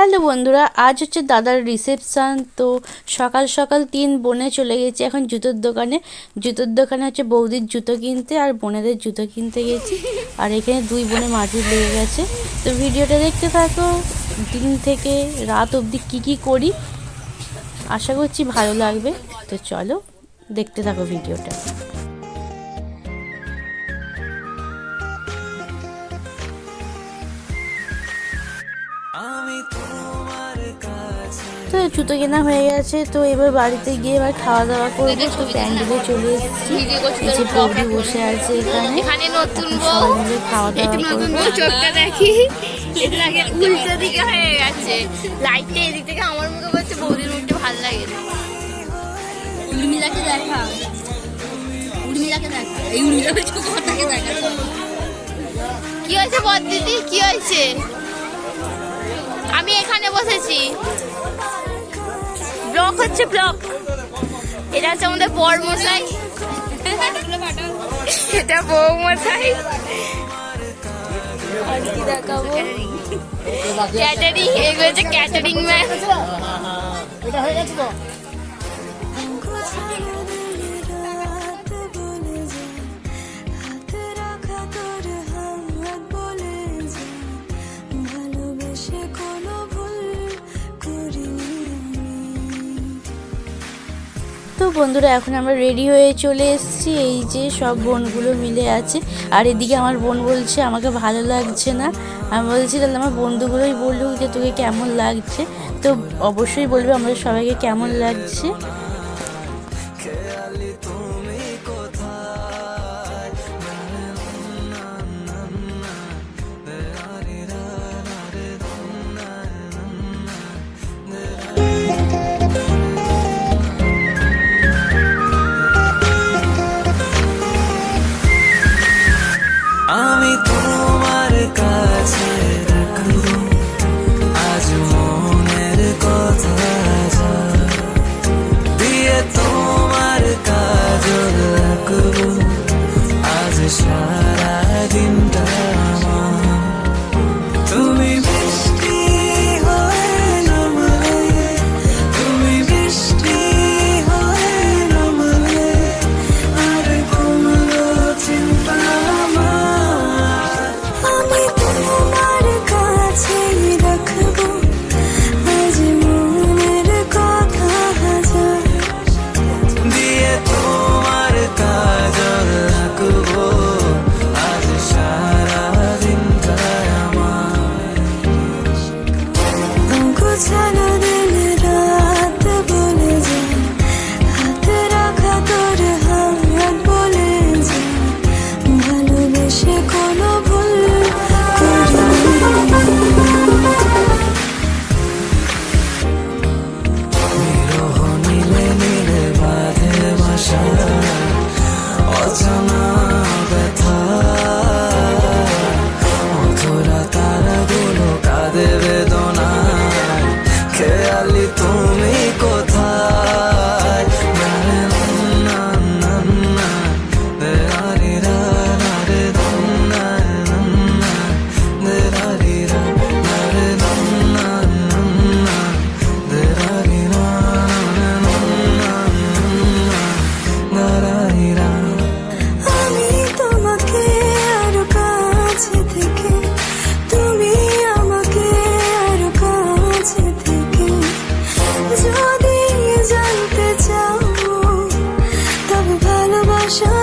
Hello বন্ধুরা, আজ হচ্ছে দাদার রিসেপশান তো সকাল সকাল তিন বোনে চলে গেছি এখন জুতোর দোকানে। জুতোর দোকানে হচ্ছে বৌদির জুতো কিনতে আর বোনেদের জুতো কিনতে গেছি। আর এখানে দুই বোনে মাটির লেগে গেছে। তো ভিডিওটা দেখতে থাকো, দিন থেকে রাত অবধি কী কী করি, আশা করছি ভালো লাগবে। তো চলো দেখতে থাকো ভিডিওটা। তো জুতো কেনা হয়ে গেছে তো এবার বাড়িতে গিয়ে এবার খাওয়া দাওয়া করব তো প্যান্ডেলে চলে এসেছি। এই যে বৌদি বসে আছে এখানে। এখানে নতুন বউ খাওয়া দাওয়া নতুন করব। বউ চোখটা দেখি। এটা লাগে উল্টো দিকে হয়ে গেছে। লাইটটা এদিক থেকে আমার মুখে বলছে বৌদির মুখটা ভালো লাগে উর্মিলাকে দেখা। উর্মিলাকে দেখা। এই উর্মিলাকে চোখটাকে দেখা। কি হয়েছে বদ দিদি? কি হয়েছে? আমি এখানে বসেছি। হচ্ছে ব্লক। এটা হচ্ছে আমাদের বর মশাই এটা বউ মশাই দেখাবো? ক্যাটারিং এগুলো হচ্ছে ক্যাটারিং ম্যান তো? বন্ধুরা, এখন আমরা রেডি হয়ে চলে এসেছি। এই যে সব বোনগুলো মিলে আছে। আর এদিকে আমার বোন বলছে, আমাকে ভালো লাগছে না। আমি বলছি তাহলে আমার বন্ধুগুলোই বলুক যে তোকে কেমন লাগছে। তো অবশ্যই বলবে আমাদের সবাইকে কেমন লাগছে? 想